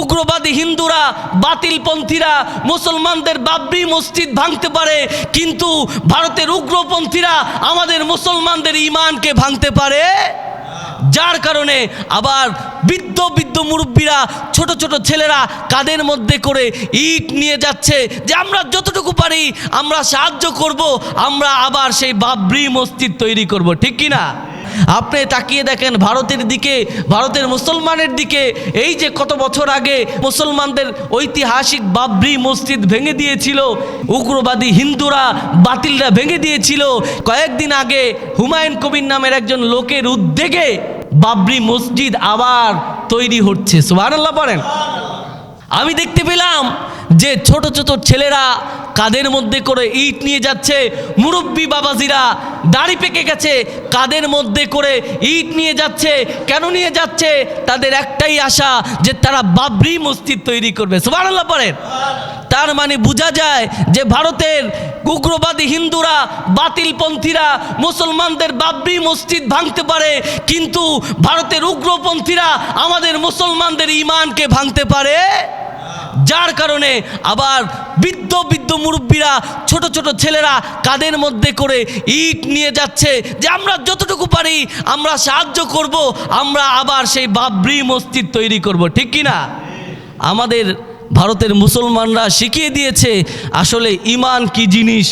উগ্রবাদী হিন্দুরা, বাতিলপন্থীরা, মুসলমানদের বাবরি মসজিদ ভাঙতে পারে, কিন্তু ভারতের উগ্রপন্থীরা আমাদের মুসলমানদের ইমানকে ভাঙতে পারে? যার কারণে আবার বৃদ্ধ বৃদ্ধ মুরব্বীরা, ছোট ছোট ছেলেরা কাদের মধ্যে করে ইট নিয়ে যাচ্ছে যে আমরা যতটুকু পারি আমরা সাহায্য করব, আমরা আবার সেই বাবরি মসজিদ তৈরি করব, ঠিক কি না আপনি তাকিয়ে দেখেন ভারতের দিকে, ভারতের মুসলমানের দিকে। এই যে কত বছর আগে মুসলমানদের ঐতিহাসিক বাবরি মসজিদ ভেঙে দিয়েছিল, উগ্রবাদী হিন্দুরা বাতিলরা ভেঙে দিয়েছিল। কয়েকদিন আগে হুমায়ুন কবির নামের একজন লোকের উদ্যোগে বাবরি মসজিদ আবার তৈরি হচ্ছে। সুবহানাল্লাহ পড়েন। আমি দেখতে পেলাম যে ছোট ছোট ছেলেরা কাদের মধ্যে করে ইট নিয়ে যাচ্ছে, মুরব্বী বাবাজিরা দাড়ি পেকে গেছে, কাদের মধ্যে করে ইট নিয়ে যাচ্ছে, কেন নিয়ে যাচ্ছে, তাদের একটাই আশা যে তারা বাবরি মসজিদ তৈরি করবে। সুবহানাল্লাহ পড়েন তার মানে বোঝা যায় যে ভারতের উগ্রবাদী হিন্দুরা, বাতিলপন্থীরা, মুসলমানদের বাবরি মসজিদ ভাঙতে পারে, কিন্তু ভারতের উগ্রপন্থীরা আমাদের মুসলমানদের ইমানকে ভাঙতে পারে। যার কারণে আবার বৃদ্ধ বৃদ্ধ মুরব্বীরা, ছোট ছোট ছেলেরা কাদের মধ্যে করে ইট নিয়ে যাচ্ছে যে আমরা যতটুকু পারি আমরা সাহায্য করব, আমরা আবার সেই বাবরি মসজিদ তৈরি করব, ঠিক কি না? আমাদের ভারতের মুসলমানরা শিখিয়ে দিয়েছে আসলে ইমান কি জিনিস?